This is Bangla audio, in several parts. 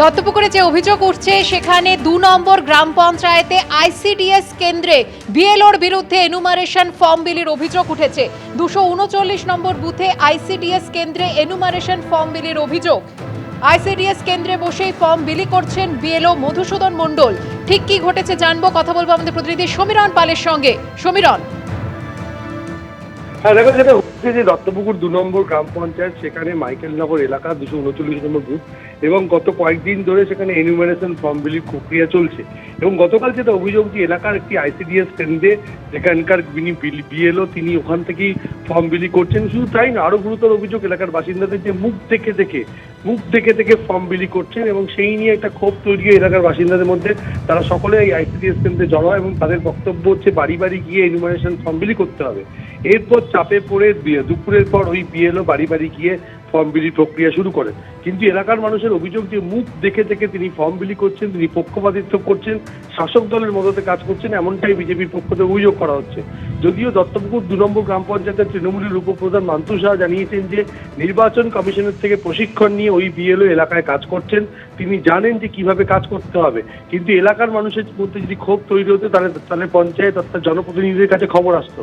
দত্তপুকুরে যে অভিযোগ উঠছে, সেখানে দু নম্বর গ্রাম পঞ্চায়েতে আইসিডিএস কেন্দ্রে বিএলওর বিরুদ্ধে এনুমারেশন ফর্ম বিলির অভিযোগ উঠেছে। দুশো উনচল্লিশ নম্বর বুথে আইসিডিএস কেন্দ্রে এনুমারেশন ফর্ম বিলির অভিযোগ। আইসিডিএস কেন্দ্রে বসেই ফর্ম বিলি করছেন বিএলও মধুসূদন মণ্ডল। ঠিক কি ঘটেছে জানব, কথা বলব আমাদের প্রতিনিধি সমীরণ পালের সঙ্গে। সমীরণ। হ্যাঁ দেখো, যেটা হচ্ছে যে দত্তপুকুর দু নম্বর গ্রাম পঞ্চায়েত, সেখানে মাইকেলনগর এলাকা দুশো উনচল্লিশ নম্বর বুথ এবং গত কয়েকদিন ধরে সেখানে এনিউমারেশন ফর্ম বিলির প্রক্রিয়া চলছে। এবং গতকাল যেটা অভিযোগ যে এলাকার একটি আইসিডিএস কেন্দ্রে সেখানকার যিনি বিএলও তিনি ওখান থেকেই ফর্ম বিলি করছেন। শুধু তাই না আরও গুরুতর অভিযোগ এলাকার বাসিন্দাদের যে মুখ দেখে দেখে মুখ দেখে দেখে ফর্ম বিলি করছেন এবং সেই নিয়ে একটা ক্ষোভ তৈরি এলাকার বাসিন্দাদের মধ্যে। তারা সকলে এই আইসিডিএস কেন্দ্রে জড়ো এবং তাদের বক্তব্য হচ্ছে বাড়ি বাড়ি গিয়ে এনিউমারেশন ফর্ম বিলি করতে হবে। এরপর চাপে পড়ে দুপুরের পর ওই বিএলও বাড়ি বাড়ি গিয়ে ফর্ম বিলি প্রক্রিয়া শুরু করেন। কিন্তু এলাকার মানুষের অভিযোগ যে মুখ দেখে দেখে তিনি ফর্ম বিলি করছেন, তিনি পক্ষপাতিত্ব করছেন, শাসক দলের মদতে কাজ করছেন, এমনটাই বিজেপির পক্ষ থেকে অভিযোগ করা হচ্ছে। যদিও দত্তপুকুর দু নম্বর গ্রাম পঞ্চায়েতের তৃণমূলের উপপ্রধান মান্তু শাহ জানিয়েছেন যে, নির্বাচন কমিশনের থেকে প্রশিক্ষণ নিয়ে ওই বিএলও এলাকায় কাজ করছেন। তিনি জানেন যে কীভাবে কাজ করতে হবে। কিন্তু এলাকার মানুষের মধ্যে যদি ক্ষোভ তৈরি হতো, তাহলে তাহলে পঞ্চায়েত অর্থাৎ জনপ্রতিনিধিদের কাছে খবর আসতো।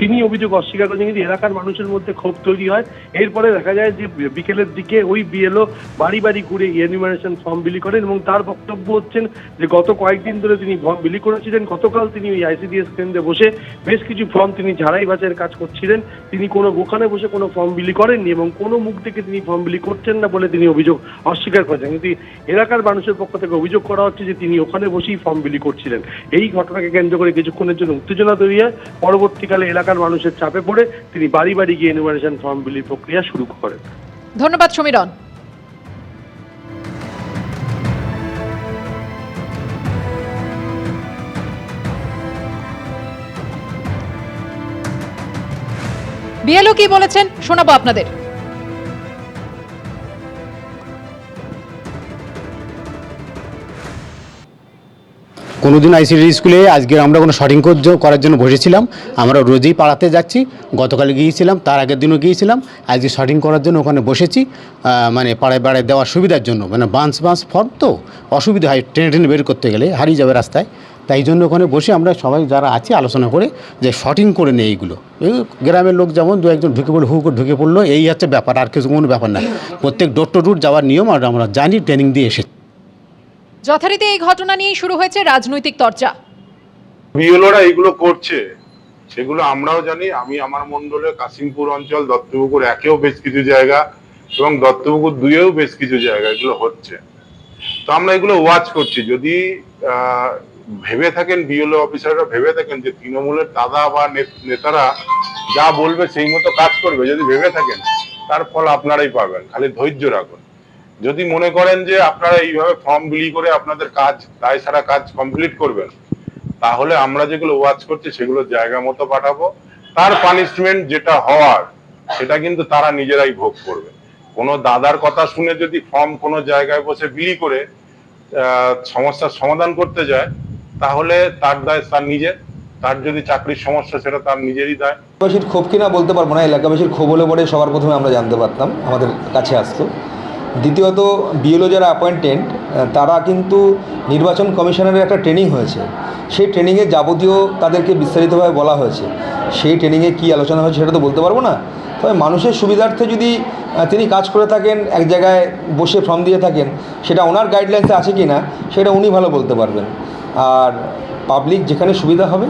তিনি অভিযোগ অস্বীকার করেছেন কিন্তু এলাকার মানুষের মধ্যে ক্ষোভ তৈরি হয়। এরপরে দেখা যায় যে, বিকেলের দিকে ওই বিএলও বাড়ি বাড়ি ঘুরে এনিমারেশন ফর্ম বিলি করেন এবং তার বক্তব্য হচ্ছেন যে, গত কয়েকদিন ধরে তিনি ফর্ম বিলি করেছিলেন। গতকাল তিনি ওই আইসিডিএস কেন্দ্রে বসে বেশ কিছু ফর্ম তিনি ঝাড়াই বাছাইয়ের কাজ করছিলেন, তিনি কোনো ওখানে বসে কোনো ফর্ম বিলি করেননি এবং কোনো মুখ থেকে তিনি ফর্ম বিলি করছেন না বলে তিনি অভিযোগ অস্বীকার করেছেন। কিন্তু এলাকার মানুষের পক্ষ থেকে অভিযোগ করা হচ্ছে যে তিনি ওখানে বসেই ফর্ম বিলি করছিলেন। এই ঘটনাকে কেন্দ্র করে কিছুক্ষণের জন্য উত্তেজনা তৈরি হয় পরবর্তীকালে এলাকার মানুষের চাপে পড়ে তিনি বাড়ি বাড়ি গিয়ে এনিমারেশন ফর্ম বিলির প্রক্রিয়া শুরু করেন। ধন্যবাদ সমীরণ। বিএলও কি বলেছেন? শোনাবো আপনাদের। কোনোদিন আইসিডি স্কুলে আজকে আমরা কোনো শটিং করার জন্য বসেছিলাম। আমরা রোজই পাড়াতে যাচ্ছি। গতকাল গিয়েছিলাম, তার আগের দিনও গিয়েছিলাম। আজকে শটিং করার জন্য ওখানে বসেছি। মানে পাড়ায় পাড়ায় দেওয়ার সুবিধার জন্য। মানে বাঁশ বাঁশ ফর্ম তো। অসুবিধা হয় ট্রেনে ট্রেনে বের করতে গেলে হারিয়ে যাবে রাস্তায়। তাই জন্য ওখানে বসে আমরা সবাই যারা আছি আলোচনা করে যে শটিং করে নেই এইগুলো। এই গ্রামের লোক যেমন দু একজন ঢুকে পড়ল হু করে ঢুকে পড়ল এই হচ্ছে ব্যাপার আর কিছু কোনো ব্যাপার না। প্রত্যেক ডোর টু ডোর যাওয়ার নিয়ম আর আমরা জানি ট্রেনিং দিয়ে এসেছি যথারীতি এই ঘটনা নিয়ে শুরু হয়েছে রাজনৈতিক চর্চা বিএলওরা এগুলো করছে। সেগুলো আমরাও জানি। আমি আমার মন্ডলে কাশিমপুর অঞ্চল দত্তপুকুর একেও বেশ কিছু জায়গা এবং দত্তপুকুর দুইয়েও বেশ কিছু জায়গা এগুলো হচ্ছে। তো আমরা এগুলো ওয়াচ করছি। যদি ভেবে থাকেন বিএলও অফিসাররা, ভেবে থাকেন যে তৃণমূলের দাদা বা নেতারা যা বলবে সেই মতো কাজ করবে। যদি ভেবে থাকেন, তার ফল আপনারাই পাবেন। খালি ধৈর্য রাখুন। যদি মনে করেন যে আপনারা এইভাবে ফর্ম বিলি করে আপনাদের কাজ তাই সারা কাজ কমপ্লিট করবেন, তাহলে আমরা যেগুলো ওয়াচ করছি সেগুলো জায়গা মতো পাঠাবো। তার পানিশমেন্ট যেটা হওয়ার, সেটা কিন্তু তারা নিজেরাই ভোগ করবে। কোনো দাদার কথা শুনে যদি ফর্ম কোনো জায়গায় বসে বিলি করে সমস্যার সমাধান করতে যায় তাহলে তার দায় তার নিজের। তার যদি চাকরির সমস্যা, সেটা তার নিজেরই দায়। এলাকাবাসীর ক্ষোভ কিনা বলতে পারব না। এলাকাবাসীর ক্ষোভ হলে পরে সবার প্রথমে আমরা জানতে পারতাম, আমাদের কাছে আসতো। দ্বিতীয়ত, বিএলও যারা অ্যাপয়েন্টেন্ট তারা কিন্তু নির্বাচন কমিশনের একটা ট্রেনিং হয়েছে। সেই ট্রেনিংয়ে যাবতীয় তাদেরকে বিস্তারিতভাবে বলা হয়েছে। সেই ট্রেনিংয়ে কী আলোচনা হয়েছে সেটা তো বলতে পারব না। তবে মানুষের সুবিধার্থে যদি তিনি কাজ করে থাকেন, এক জায়গায় বসে ফর্ম দিয়ে থাকেন, সেটা ওনার গাইডলাইন্সে আছে কি না সেটা উনি ভালো বলতে পারবেন। আর পাবলিক যেখানে সুবিধা হবে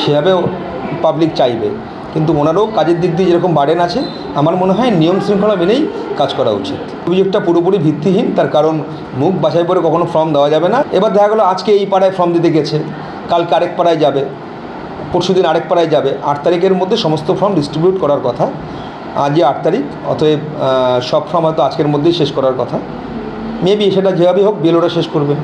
সেভাবে পাবলিক চাইবে। কিন্তু ওনারও কাজের দিক দিয়ে যেরকম বার্ডেন আছে, আমার মনে হয় নিয়ম শৃঙ্খলা মেনেই কাজ করা উচিত। অভিযোগটা পুরোপুরি ভিত্তিহীন, তার কারণ মুখ বাছাই করে কখনো ফর্ম দেওয়া যাবে না। এবার দেখা গেলো আজকে এই পাড়ায় ফর্ম দিতে গেছে, কালকে আরেক পাড়ায় যাবে, পরশু দিন আরেক পাড়ায় যাবে। আট তারিখের মধ্যে সমস্ত ফর্ম ডিস্ট্রিবিউট করার কথা। আজই আট তারিখ, অতএব সব ফর্ম হয়তো আজকের মধ্যেই শেষ করার কথা। মেবি সেটা যেভাবেই হোক বিএলওরা শেষ করবে।